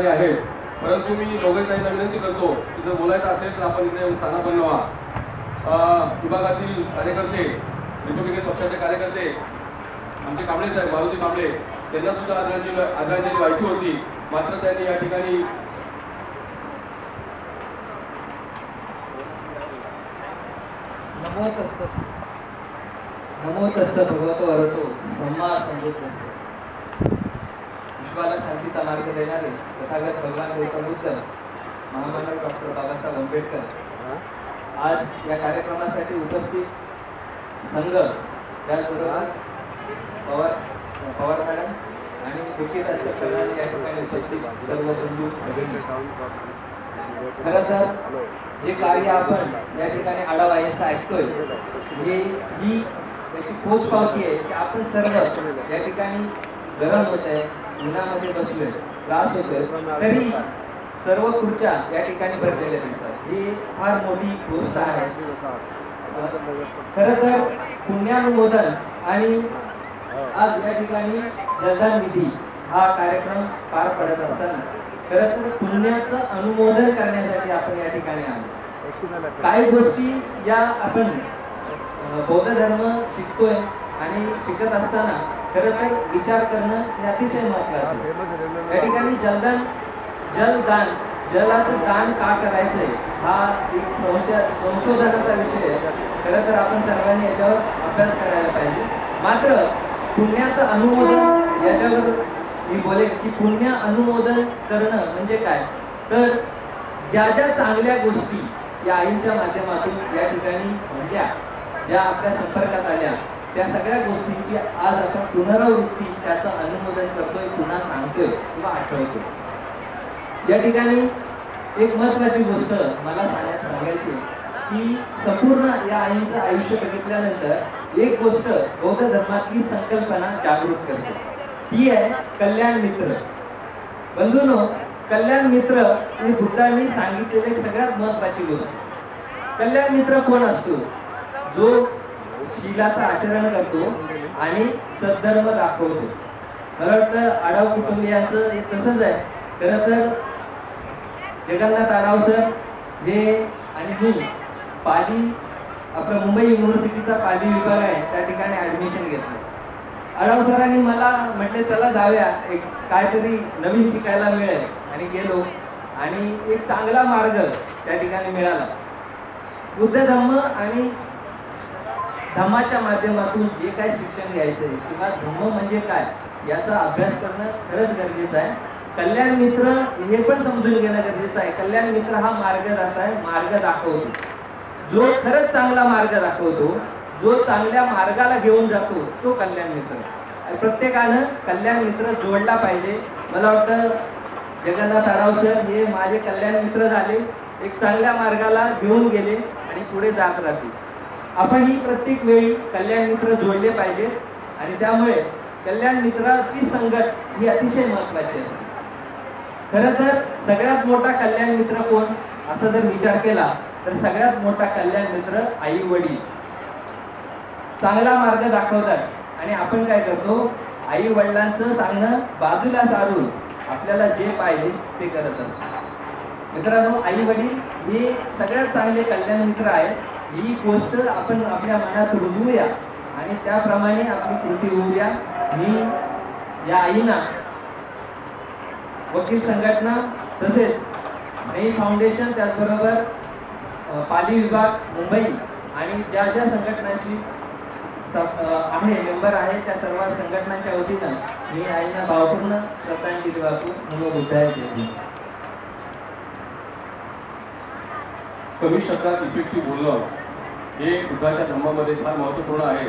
ठिकाणी आहेत. परंतु मी दोघांना विनंती करतो की जर बोलायचं असेल तर आपण इथे स्थानापन्न व्हा. विभागातील कार्यकर्ते रिपब्लिकन पक्षाचे कार्यकर्ते आमचे कांबळे साहेब मारुती कांबळे त्यांना सुद्धा आदरांजली आदरांजली व्हायची होती. मात्र त्यांनी या ठिकाणी नमो असत नमो असत भगवतो वरतो सम्मा असत विश्वाला शांतीचा मार्ग देणारे तथागत भगवान गौतम बुद्ध महामानव डॉक्टर बाबासाहेब आंबेडकर. आज या कार्यक्रमासाठी उपस्थित संघ त्याचबरोबर पवार पवार मॅडम आणि मुख्य प्रधान या ठिकाणी उपस्थित सर्व बंधू खरं तर जे कार्य आपण या ठिकाणी आढावा याचं ऐकतोय हे ही याची पोच पावती आहे की आपण सर्व या ठिकाणी गरम होत आहे. उन्हामध्ये बसलोय. त्रास होतोय. तरी सर्व खुर्च्या या ठिकाणी भरलेल्या दिसतात. ही फार मोठी गोष्ट आहे. खर तर पुण्यानुमोदन आणि आज या ठिकाणी जलदान निधी हा कार्यक्रम पार पडत असताना खर तर पुण्याचं अनुमोदन करण्यासाठी आपण या ठिकाणी आलो. काही गोष्टी या आपण बौद्ध धर्म शिकतोय आणि शिकत असताना खरं तर विचार करणं हे अतिशय महत्वाचं या ठिकाणी जलदान जलदान जलाचं दान का करायचंय हा एक संशय संशोधनाचा विषय आहे. खरं तर आपण सर्वांनी याच्यावर अभ्यास करायला पाहिजे. मात्र पुण्याचं अनुमोदन याच्यावर मी बोलेन की पुण्य अनुमोदन करणं म्हणजे काय? तर ज्या ज्या चांगल्या गोष्टी या आईंच्या माध्यमातून या ठिकाणी घडल्या ज्या आपल्या संपर्कात आल्या त्या सगळ्या गोष्टींची आज आपण पुनरावृत्ती त्याचं अनुमोदन करतोय पुन्हा सांगतोय किंवा आठवतोय. या ठिकाणी एक महत्वाची गोष्ट मला सांगायला सांगायची की संपूर्ण या आईंचं आयुष्य बघितल्यानंतर एक गोष्ट बौद्ध धर्मातली संकल्पना जागृत करते. ती आहे कल्याण मित्र. बंधूनो कल्याण मित्र ही बुद्धांनी सांगितलेली एक सगळ्यात महत्वाची गोष्ट. कल्याण मित्र कोण असतो? जो शिलाचं आचरण करतो आणि सद्धर्म दाखवतो. मला वाटतं आडाव कुटुंबियांचं हे तसंच आहे. खरं तर जगन्नाथ आडाव सर हे आणि मी पाली आपला मुंबई युनिव्हर्सिटीचा पाली विभाग आहे त्या ठिकाणी ऍडमिशन घेतलं. आडाव सरांनी मला म्हटले चला जाऊया एक काहीतरी नवीन शिकायला मिळेल. आणि गेलो. आणि एक चांगला मार्ग त्या ठिकाणी मिळाला. बुद्ध धम्म आणि धम्माच्या माध्यमातून जे काय शिक्षण घ्यायचं आहे किंवा धम्म म्हणजे काय याचा अभ्यास करणं खरंच गरजेचं आहे. कल्याण मित्र हे पण समजून घेणं गरजेचं आहे. कल्याण मित्र हा मार्गदाता आहे मार्ग दाखवतो. जो खरंच चांगला मार्ग दाखवतो जो चांगल्या मार्गाला घेऊन जातो तो कल्याण मित्र. प्रत्येकानं कल्याण मित्र जोडला पाहिजे. मला वाटतं जगन्नाथ आराव सर हे माझे कल्याण मित्र झाले एक चांगल्या मार्गाला घेऊन गेले आणि पुढे जात राहतील. आपण ही प्रत्येक वेळी कल्याण मित्र जोडले पाहिजेत आणि त्यामुळे कल्याण मित्राची संगत ही अतिशय महत्वाची असते. खरं तर सगळ्यात मोठा कल्याण मित्र कोण? असा जर विचार केला तर सगळ्यात मोठा कल्याण मित्र आई वडील. चांगला मार्ग दाखवतात आणि आपण काय करतो? आई वडिलांचं सांगणं बाजूला सारून आपल्याला जे पाहिजे ते करत असतो. मित्रांनो आई वडील हे सगळ्यात चांगले कल्याण मित्र आहेत. ही गोष्ट आपण आपल्या मनात रुजवूया. आणि त्याप्रमाणे आपली कृती होऊया. मी या आईना वकील संघटना तसेच स्नेही फाउंडेशन त्याचबरोबर पाली विभाग मुंबई आणि ज्या ज्या संघटनांची आहे मेंबर आहे त्या सर्व संघटनांच्या वतीनं मी आईना भावपूर्ण श्रद्धांजली वाहतो. नमो बुद्धाय कमी शब्दात इफेक्टिव्ह बोलणं हे बुद्धाच्या धर्मामध्ये फार महत्त्वपूर्ण आहे.